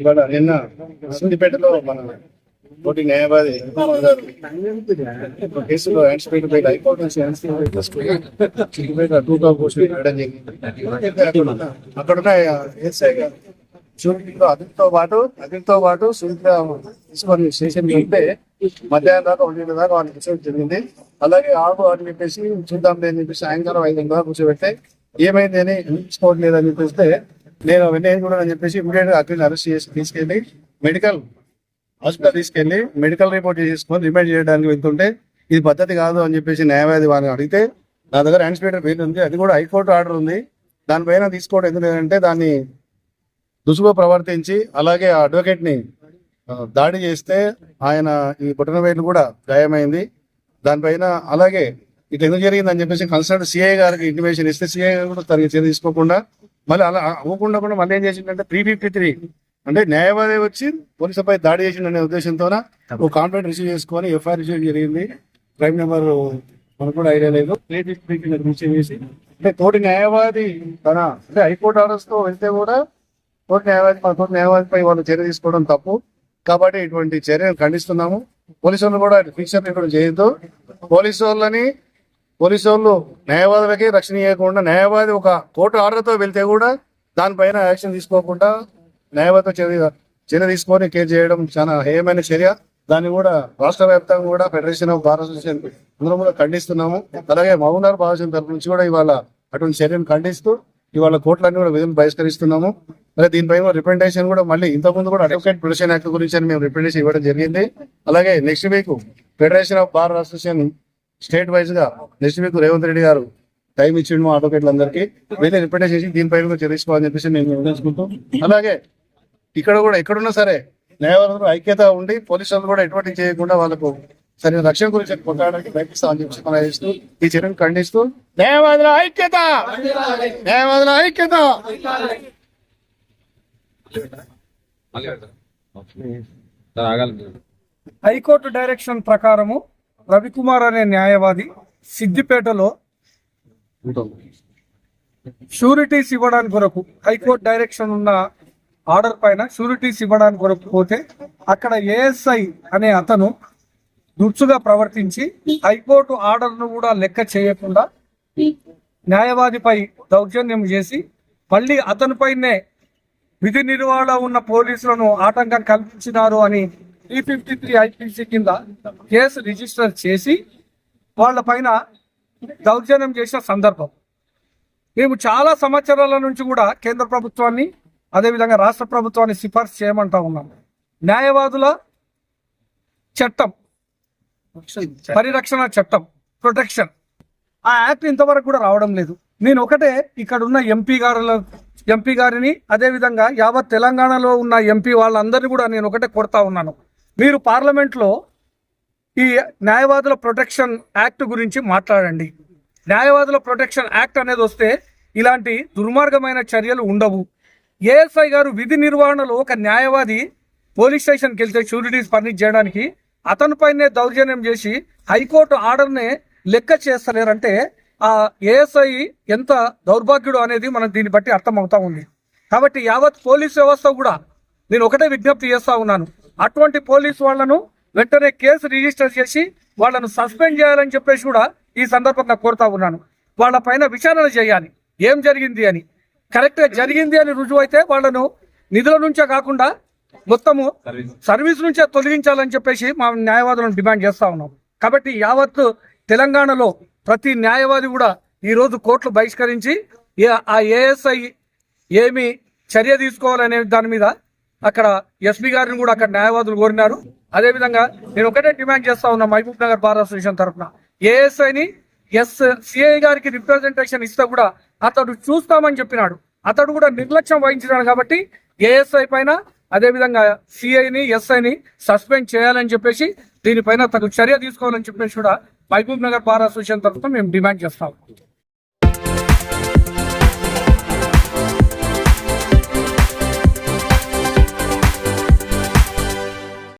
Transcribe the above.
ఇవాళ నిన్న సిద్దిపేటలో మన పోటీ న్యాయవాది కేసులో యాంటిసిపేట్ బయట హైకోర్టు నుంచి టూ టాప్ జరిగింది. అక్కడ ఉన్న గారు షూటింగ్లో అతనితో పాటు అతనితో పాటు తీసుకొని స్టేషన్ వెళ్తే మధ్యాహ్నం దాకా ఒంటి దాకా వాళ్ళకి కూర్చోవడం జరిగింది. అలాగే ఆగు అని చెప్పేసి చూద్దాం అని చెప్పేసి సాయంకాలం ఐదు గంటల దాకా కూర్చోబెడితే ఏమైంది అని తీసుకోవట్లేదు అని చెప్పేస్తే నేను వెంటనే కూడా అని చెప్పేసి ఇమీడియట్గా అతన్ని అరెస్ట్ చేసి తీసుకెళ్ళి మెడికల్ హాస్పిటల్ తీసుకెళ్ళి మెడికల్ రిపోర్ట్ చేసుకొని రిమైండ్ చేయడానికి వెళ్తుంటే ఇది పద్ధతి కాదు అని చెప్పేసి న్యాయవాది వారిని అడిగితే నా దగ్గర యాంటిసిపేటర్ పేరు ఉంది అది కూడా హైకోర్టు ఆర్డర్ ఉంది. దానిపైన తీసుకోవడం ఎందుకు లేదంటే దాన్ని దుసుగా ప్రవర్తించి అలాగే ఆ అడ్వకేట్ని దాడి చేస్తే ఆయన ఈ బొటన వేలు కూడా గాయమైంది. దానిపైన అలాగే ఇట్లా ఎందుకు జరిగిందని చెప్పేసి కన్సల్ట్ సిఐ గారికి ఇంటిమేషన్ ఇస్తే సిఐ గారు కూడా తనకి చర్య తీసుకోకుండా మళ్ళీ అలా అవ్వకుండా కూడా మళ్ళీ ఏం చేసిందంటే త్రీ ఫిఫ్టీ త్రీ అంటే న్యాయవాది వచ్చి పోలీసులపై దాడి చేసిండనే ఉద్దేశంతో ఒక కాంప్లైంట్ రిసీవ్ చేసుకొని ఎఫ్ఐఆర్ రిసీవ్ జరిగింది. క్రైమ్ నెంబర్ మనకు కూడా ఐడియా లేదు. త్రీ ఫిఫ్టీ రిసీవ్ చేసి. అంటే తోటి న్యాయవాది తన అంటే హైకోర్టు ఆర్డర్స్తో వెళ్తే కూడా తోటి న్యాయవాది మన తోటి న్యాయవాదిపై వాళ్ళు చర్య తీసుకోవడం తప్పు. కాబట్టి ఇటువంటి చర్యలు ఖండిస్తున్నాము. పోలీసు వాళ్ళు కూడా ఫిక్షన్ ఇక్కడ చేయొద్దు. పోలీసు వాళ్ళని పోలీసు వాళ్ళు న్యాయవాదులకి రక్షణ ఇవ్వకుండా న్యాయవాది ఒక కోర్టు ఆర్డర్తో వెళ్తే కూడా దానిపైన యాక్షన్ తీసుకోకుండా న్యాయవాదితో చర్య చర్య తీసుకొని కేర్ చేయడం చాలా హేయమైన చర్య. దాన్ని కూడా రాష్ట్ర వ్యాప్తంగా కూడా ఫెడరేషన్ ఆఫ్ బార్ అసోసియేషన్ అందరం కూడా ఖండిస్తున్నాము. అలాగే మహబూబ్నగర్ భాష తరపు నుంచి కూడా ఇవాళ అటువంటి చర్యను ఖండిస్తూ ఇవాళ కోర్టులన్నీ కూడా విధులు బహిష్కరిస్తున్నాము. అలాగే దీనిపైన రిప్రజెంటేషన్ కూడా మళ్ళీ ఇంతకుముందు కూడా అడ్వకేట్ ప్రొటెక్షన్ యాక్ట్ గురించి మేము రిప్రజెంటేషన్ ఇవ్వడం జరిగింది. అలాగే next week federation of bar association state వైజ్గా నెక్స్ట్ వీక్ రేవంత్ రెడ్డి గారు టైం ఇచ్చిండు మా అడ్వకేట్లందరికీ వెళ్ళి రిప్రజెంటేషన్ చేసి దీనిపైన కూడా చర్యసుకోవాలని చెప్పేసి మేము నిర్ణయించుకుంటాం. అలాగే ఇక్కడ కూడా ఎక్కడున్నా సరే న్యాయవాదులు ఐక్యత ఉండి పోలీసులు కూడా ఎటువంటి చేయకుండా వాళ్ళకు సరైన రక్షణ గురించి కొట్టడానికి ప్రయత్నిస్తామని చెప్పి మనం చేస్తూ ఈ చర్యను ఖండిస్తూ న్యాయవాదుల ఐక్యత! న్యాయవాదుల ఐక్యత! హైకోర్టు డైరెక్షన్ ప్రకారము రవికుమార్ అనే న్యాయవాది సిద్దిపేటలో షూరిటీస్ ఇవ్వడానికి కొరకు హైకోర్టు డైరెక్షన్ ఉన్న ఆర్డర్ పైన షూరిటీస్ ఇవ్వడానికి కొరకు పోతే అక్కడ ఏఎస్ఐ అనే అతను దుర్చుగా ప్రవర్తించి హైకోర్టు ఆర్డర్ను కూడా లెక్క చేయకుండా న్యాయవాదిపై దౌర్జన్యం చేసి మళ్ళీ అతనిపైనే విధి నిర్వహణ ఉన్న పోలీసులను ఆటంకం కల్పించినారు అని త్రీ ఫిఫ్టీ త్రీ ఐపీసీ కింద కేసు రిజిస్టర్ చేసి వాళ్ళ పైన దౌర్జన్యం చేసిన సందర్భం. మేము చాలా సంవత్సరాల నుంచి కూడా కేంద్ర ప్రభుత్వాన్ని అదేవిధంగా రాష్ట్ర ప్రభుత్వాన్ని సిఫార్సు చేయమంటా ఉన్నాం. న్యాయవాదుల చట్టం పరిరక్షణ చట్టం ప్రొటెక్షన్. ఆ యాక్ట్ ఇంతవరకు కూడా రావడం లేదు. నేను ఒకటే ఇక్కడ ఉన్న ఎంపీ గారుల ఎంపీ గారిని అదేవిధంగా యావత్ తెలంగాణలో ఉన్న ఎంపీ వాళ్ళందరినీ కూడా నేను ఒకటే కొడతా ఉన్నాను. మీరు పార్లమెంట్లో ఈ న్యాయవాదుల ప్రొటెక్షన్ యాక్ట్ గురించి మాట్లాడండి. న్యాయవాదుల ప్రొటెక్షన్ యాక్ట్ అనేది వస్తే ఇలాంటి దుర్మార్గమైన చర్యలు ఉండవు. ఏఎస్ఐ గారు విధి నిర్వహణలో ఒక న్యాయవాది పోలీస్ స్టేషన్కి వెళ్తే షూరిటీస్ పర్మిట్ చేయడానికి అతనిపైనే దౌర్జన్యం చేసి హైకోర్టు ఆర్డర్నే లెక్క చేస్తలేరంటే ఆ ఏఎస్ఐ ఎంత దౌర్భాగ్యుడు అనేది మనం దీన్ని బట్టి అర్థమవుతా ఉంది. కాబట్టి యావత్ పోలీస్ వ్యవస్థ కూడా నేను ఒకటే విజ్ఞప్తి చేస్తా ఉన్నాను. అటువంటి పోలీస్ వాళ్ళను వెంటనే కేసు రిజిస్టర్ చేసి వాళ్ళను సస్పెండ్ చేయాలని చెప్పేసి కూడా ఈ సందర్భంగా కోరుతా ఉన్నాను. వాళ్ళ పైన విచారణ చేయాలి. ఏం జరిగింది అని. కరెక్ట్గా జరిగింది అని రుజువు అయితే వాళ్ళను నిధుల నుంచే కాకుండా మొత్తము సర్వీస్ నుంచే తొలగించాలని చెప్పేసి మా న్యాయవాదులను డిమాండ్ చేస్తా ఉన్నాం. కాబట్టి యావత్ తెలంగాణలో ప్రతి న్యాయవాది కూడా ఈ రోజు కోర్టులు బహిష్కరించి ఆ ఏఎస్ఐ ఏమి చర్య తీసుకోవాలనే దాని మీద అక్కడ ఎస్పీ గారిని కూడా అక్కడ న్యాయవాదులు కోరినారు. అదేవిధంగా నేను ఒకటే డిమాండ్ చేస్తా ఉన్నా మహబూబ్ నగర్ బార్ అసోసియేషన్ తరఫున ఏఎస్ఐని ఎస్ సిఐ గారికి రిప్రజెంటేషన్ ఇస్తే కూడా అతడు చూస్తామని చెప్పినాడు. అతడు కూడా నిర్లక్ష్యం వహించినాడు కాబట్టి ఏఎస్ఐ పైన అదేవిధంగా సిఐని ఎస్ఐని సస్పెండ్ చేయాలని చెప్పేసి దీనిపైన తగు చర్య తీసుకోవాలని చెప్పేసి కూడా మహబూబ్ నగర్ బార్ అసోసియేషన్ తరఫున మేము డిమాండ్ చేస్తాం